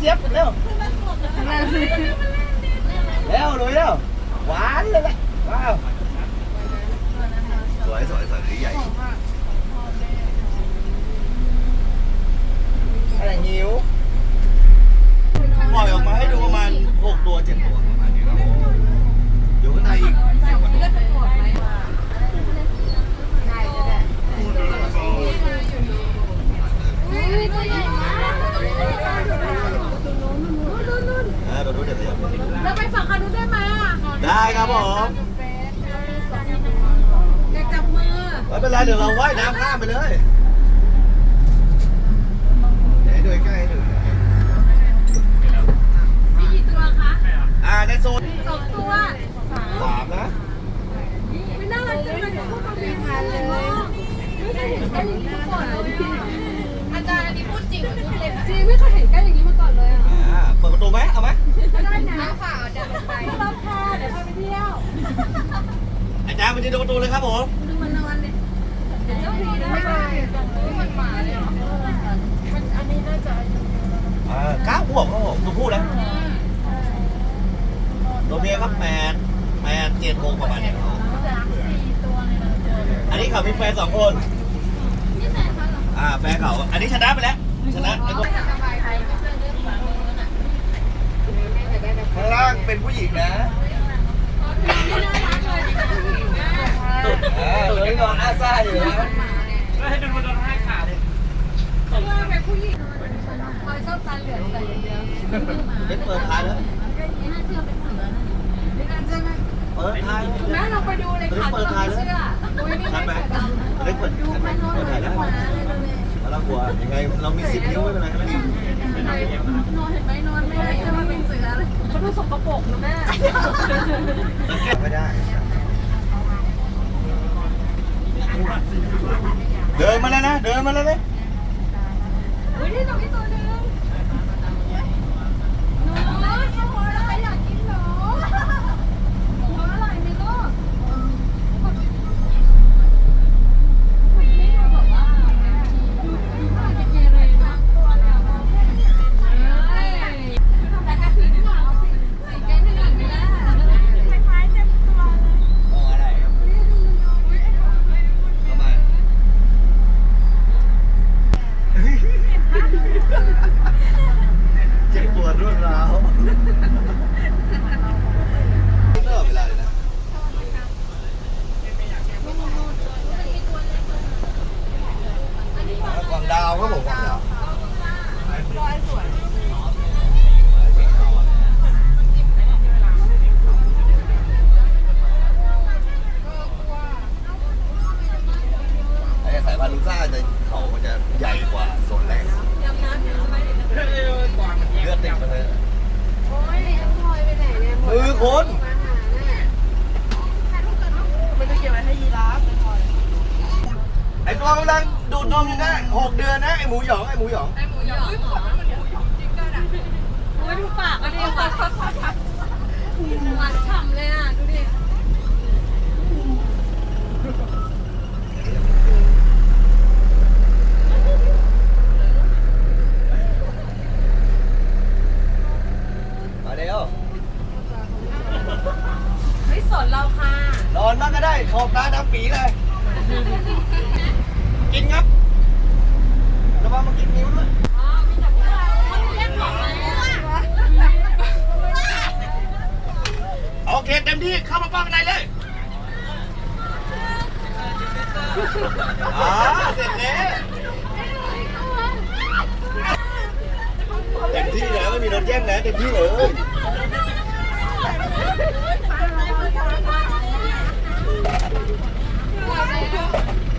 เจี๊ยบเร็วเร็วลุยเร็วหวานเลยแหละว้าวสวยสวยสวยใหญ่อะไรงิ้วปล่อยออกมาให้ดูประมาณ6ตัว7ตัวประมาณนี้ครับอยู่ข้างในอีก10กว่าตัว อ่าเราดูเดี๋ยวเดี๋ยวแล้วไปฝั่งคันนู้นได้ไหมอะได้ครับผมอยากจับมือไม่เป็นไรเดี๋ยวเราว่ายน้ำข้ามไปเลยเดี๋ยวให้ดูใกล้ๆให้ดูมีกี่ตัวคะอ่าในโซนสองตัวสามนะไม่น่ารักจังเลยพูดมาเป็นพันเลยไม่เคยเห็นกันอย่างนี้มาก่อนเลยอาจารย์อันนี้พูดจริงหรือพูดเล่นจริงไม่เคยเห็นกันอย่างนี้มาก่อนเลยอะอ่าเปิดประตูไหมเอาไหม ได้นะค่ะเดินไปรับค่ะเดี๋ยวพาไปเที่ยวอาจารย์มันจะดูประตูเลยครับผมดูมันนอนเลยเดี๋ยวเจ้าพีได้มันหมาเลยเหรอมันอันนี้น่าจะอ่าเก้าขวบครับผมตัวผู้นะตัวเมียครับแปดแปดเจ็ดหกประมาณเนี้ยครับสามสี่ตัวเลยนะเจออันนี้เขามีแฟนสองคนนี่แสนเขาเหรออ่าแฟนเขาอันนี้ชนะไปแล้วชนะไอ้ตัว สบายใจไม่เจอเรื่องฝั่งนู้นอะ ข้างล่างเป็นผู้หญิงนะไม่น่ารักเลยที่เป็นผู้หญิงอะอ่าตัวนี้นอนอาซ่าอยู่นะให้เป็นคนโดนให้ขาดเลยเพราะว่าเป็นผู้หญิงคอยชอบตาเหลืองใส่อย่างเดียวเป็นเปิดท้ายแล้วไม่น่าเชื่อเป็นเสือนะไม่น่าเชื่อนะเปิดท้ายแม่เราไปดูเลยค่ะเราไม่เชื่ออุ้ยนี่ทันไหมไม่เสือดำเล็กเปิดดูทันไหมมันนอนเปิดเหมืถ่าอยนแล้วหมาเลยดูเลยเรากลัวยังไงเรามีสิบนิ้วไม่เป็นไรครับพี่ นอนเห็นไหมนอนไม่ได้เชื่อว่าเป็นเสือเลยเขาดูสกปรกนะแม่ไม่ได้ เดินมาแล้วนะ เดินมาแล้วเลยอุ้ยนี่ตรงนี้ตัวนึงหนูข้าวโพดอะไรอยากกินหนูหนูอร่อยไหมลูกแม่บอกว่าดูดูน่าจะเกเรนะตัวแล้วเฮ้ยแต่กระสีนี่หว่าสีสีแก้มที่หลังนี่แหละคล้ายๆเต็มตัวเลย มองอะไรทำไมเจ็บปวดรวดร้าวเลิกเวลาเลยนะกวางดาวครับผมกวางดาวไอ้สายพันธุ์ลูซ่าจะเขามันจะใหญ่กว่าโซนแรกเลือดติดมาเลย โอ้ยน้องพลอยไปไหนเนี่ย มือ คนมาหาน่ะมันจะเก็บไว้ให้ยีราฟเป็นพลอยไอ้ตัวกำลังดูดนมอยู่นะหกเดือนนะ ไอ้หมูหยองไอ้หมูหยอง ไอหมูหยองอุ้ยขนมันเหมือนหมูหยองจริงด้วยอะโอ้ยดูปากมันดิหวานหวานฉ่ำเลยอะ ดูดิ มาเดี๋ยว ไม่ส นเราค่ะนอนมากก็ได้ขอบตาดำปีเลย กินครับระวังมากินนิ้วด้วยอ๋อมีแต่พวกเราคนเรียกของอะไรอะโอเคเต็มที่เข้ามาป้องกันในเลยอ่าเสร็จแล้วเต็มที่แล้วไม่มีรถแย่งนะเต็มที่เลย Yeah.